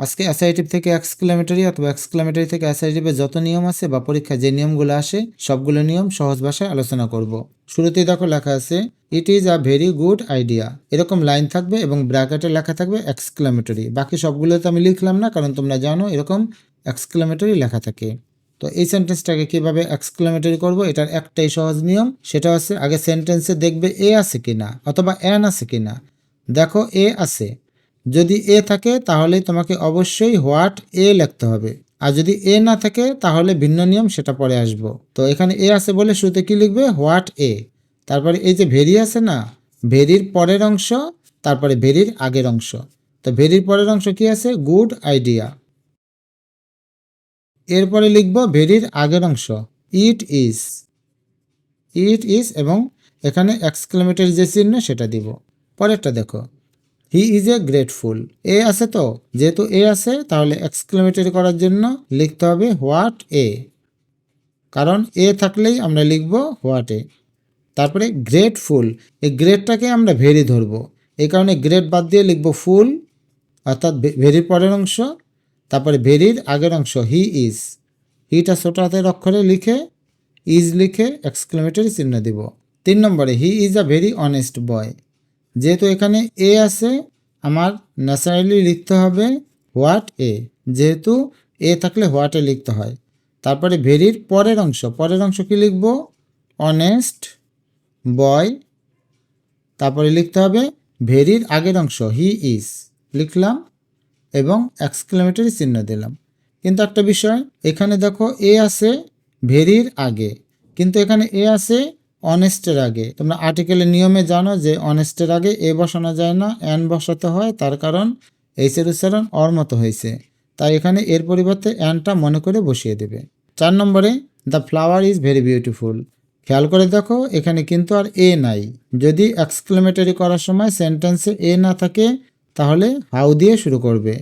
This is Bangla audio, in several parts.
আজকে অ্যাসাইটিভ থেকে এক্সক্লেমেটরি অথবা এক্সক্লেমেটরি থেকে অ্যাসাইটিভের যত নিয়ম আছে বা পরীক্ষায় যে নিয়মগুলো আসে, সবগুলো নিয়ম সহজ ভাষায় আলোচনা করব। শুরুতেই দেখো লেখা আছে it is a very good idea এরকম লাইন থাকবে এবং ব্র্যাকেটে লেখা থাকবে এক্সক্লেমেটরি বাকি সবগুলো তো আমি লিখলাম না, কারণ তোমরা জানো এরকম এক্সক্লেমেটরি লেখা থাকে। তো এই সেন্টেন্সটাকে কীভাবে এক্সক্লেমেটরি করব? এটার একটাই সহজ নিয়ম, সেটা হচ্ছে আগে সেন্টেন্সে দেখবে এ আছে কিনা অথবা অ্যান আছে কিনা। দেখো এ আছে। যদি এ থাকে, তাহলে তোমাকে অবশ্যই হোয়াট এ লিখতে হবে। আর যদি এ না থাকে, তাহলে ভিন্ন নিয়ম, সেটা পরে আসব। তো এখানে এ আছে বলে শুরুতে কি লিখবে? What a. তারপরে এই যে ভেরি আছে না, ভেরির পরের অংশ, তারপরে ভেরির আগের অংশ। তো ভেরির পরের অংশ কি আছে? Good idea. এরপরে লিখব ভেরির আগের অংশ। It is. ইট ইজ এবং এখানে এক্সক্লেমেটরি যে চিহ্ন, সেটা দিব। পরেরটা দেখো। হি ইজ এ গ্রেটফুল এ আছে তো? যেহেতু এ আছে, তাহলে এক্সক্লেমেটরি করার জন্য লিখতে হবে হোয়াট এ কারণ এ থাকলেই আমরা লিখব হোয়াট এ তারপরে গ্রেটফুল এই গ্রেটটাকে আমরা ভেরি ধরবো। এই কারণে গ্রেট বাদ দিয়ে লিখব ফুল অর্থাৎ ভেরির পরের অংশ। তারপরে ভেরির আগের অংশ হি ইজ হিটা ছোট হাতের অক্ষরে লিখে ইজ লিখে এক্সক্লেমেটরি চিহ্ন দিব। তিন নম্বরে he is a very honest boy যেহেতু এখানে এ আছে, আমার ন্যাচারালি লিখতে হবে হোয়াট এ যেহেতু এ থাকলে হোয়াট লিখতে হয়। তারপরে ভেরির পরের অংশ। পরের অংশ কি লিখব? অনেস্ট বয় তারপরে লিখতে হবে ভেরির আগের অংশ। হি ইজ লিখলাম এবং এক্সক্লেমেটরি চিহ্ন দিলাম। কিন্তু একটা বিষয়, এখানে দেখো এ আছে ভেরির আগে। কিন্তু এখানে এ আছে অনেস্টের আগে। তোমরা আর্টিকেলের নিয়মে জানো যে অনেস্টের আগে এ বসানো যায় না অ্যান বসাতে হয়, তার কারণ এইচের উচ্চারণ অর মতো হয়েছে। তাই এখানে এর পরিবর্তে অ্যানটা মনে করে বসিয়ে দেবে। চার নম্বরে, the flower is very beautiful. খেয়াল করে দেখো, এখানে কিন্তু আর এ নাই। যদি এক্সক্লেমেটরি করার সময় সেন্টেন্সে এ না থাকে, তাহলে হাউ দিয়ে শুরু করবে।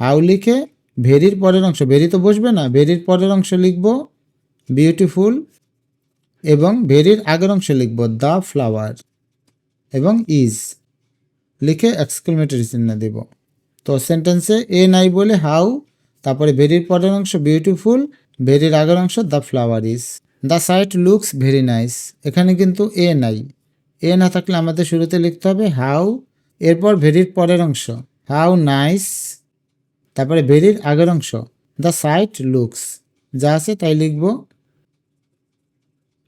হাউ লিখে ভেরির পরের অংশ, ভেরি তো বসবে না, ভেরির পরের অংশ লিখব, বিউটিফুল এবং ভেরির আগের অংশ লিখব দ্য ফ্লাওয়ার এবং ইজ লিখে এক্সক্লেমেটরি চিহ্ন দেব। তো সেন্টেন্সে এ নাই বলে হাউ তারপরে ভেরির পরের অংশ বিউটিফুল ভেরির আগের অংশ the flower is the sight looks very nice এখানে কিন্তু এ নাই। এ না থাকলে আমাদের শুরুতে লিখতে হবে হাউ এরপর ভেরির পরের অংশ হাউ নাইস তারপরে ভেরির আগের অংশ দ্য সাইট লুকস যা আছে তাই লিখব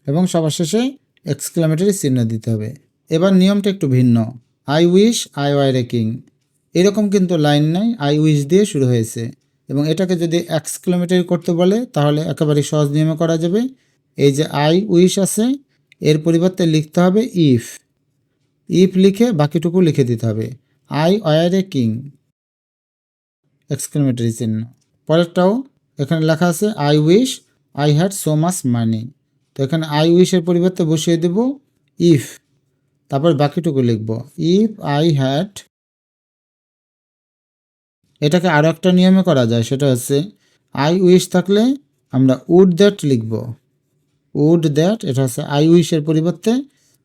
এবং সবার শেষে এক্সক্লামেটরি চিহ্ন দিতে হবে। এবার নিয়মটা একটু ভিন্ন। I wish I were a king এরকম কিন্তু লাইন নাই আই উইশ দিয়ে শুরু হয়েছে। এবং এটাকে যদি এক্সক্লামেটরি করতে বলে, তাহলে একেবারে সহজ নিয়মে করা যাবে। এই যে আই উইশ আছে, এর পরিবর্তে লিখতে হবে ইফ ইফ লিখে বাকিটুকু লিখে দিতে হবে। I were a king exclamatory চিহ্ন। পরেরটাও এখানে লেখা আছে I wish I had so much money তো এখানে আই উইশের পরিবর্তে বসিয়ে দেব ইফ তারপর বাকিটুকু লিখব। ইফ আই হ্যাড এটাকে আরও একটা নিয়মে করা যায়, সেটা হচ্ছে আই উইশ থাকলে আমরা উড দ্যাট লিখব। উড দ্যাট এটা হচ্ছে আই উইশের পরিবর্তে,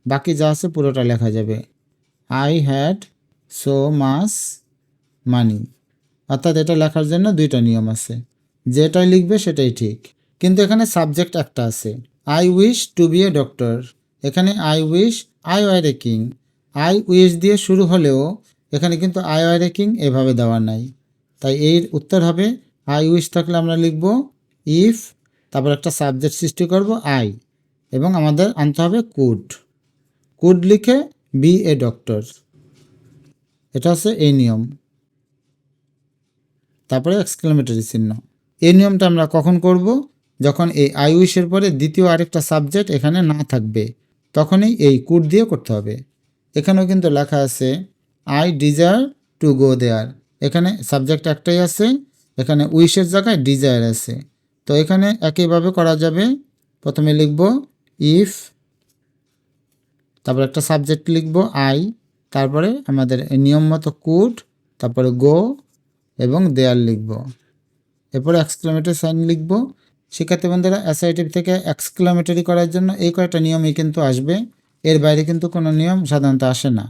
বাকি যা আছে পুরোটা লেখা যাবে। I had so much money অর্থাৎ এটা লেখার জন্য দুইটা নিয়ম আছে। যেটাই লিখবে সেটাই ঠিক। কিন্তু এখানে সাবজেক্ট একটা আছে। I wish to be a doctor এখানে I wish I were a king I wish দিয়ে শুরু হলেও এখানে কিন্তু আই ওয়ার এ কিং এভাবে দেওয়া নাই। তাই এর উত্তর হবে আই উইশ থাকলে আমরা লিখব ইফ তারপর একটা সাবজেক্ট সৃষ্টি করব আই এবং আমাদের আনতে হবে কুড কুড লিখে বি এ ডক্টর এটা হচ্ছে এই নিয়ম। তারপরে এক্সক্লেমেটরি চিহ্ন। এই নিয়মটা আমরা কখন করব? যখন এই আই উইশের পরে দ্বিতীয় আরেকটা সাবজেক্ট এখানে না থাকবে, তখনই এই কুড দিয়ে করতে হবে। এখানেও কিন্তু লেখা আছে I desire to go there এখানে সাবজেক্ট একটাই আছে, এখানে উইশের জায়গায় ডিজায়ার আছে। তো এখানে একইভাবে করা যাবে, প্রথমে লিখব ইফ তারপর একটা সাবজেক্ট লিখব আই তারপরে আমাদের নিয়ম মতো কুড তারপরে গো এবং দেয়াল লিখব। এরপরে এক্সক্লামেটরি সাইন লিখব শিক্ষার্থী বন্ধুরা অ্যাসাইটিভ থেকে এক্সক্লামেটরি করার জন্য এই কয়েকটা নিয়মই কিন্তু আসবে। এর বাইরে কিন্তু কোনো নিয়ম সাধারণত আসে না।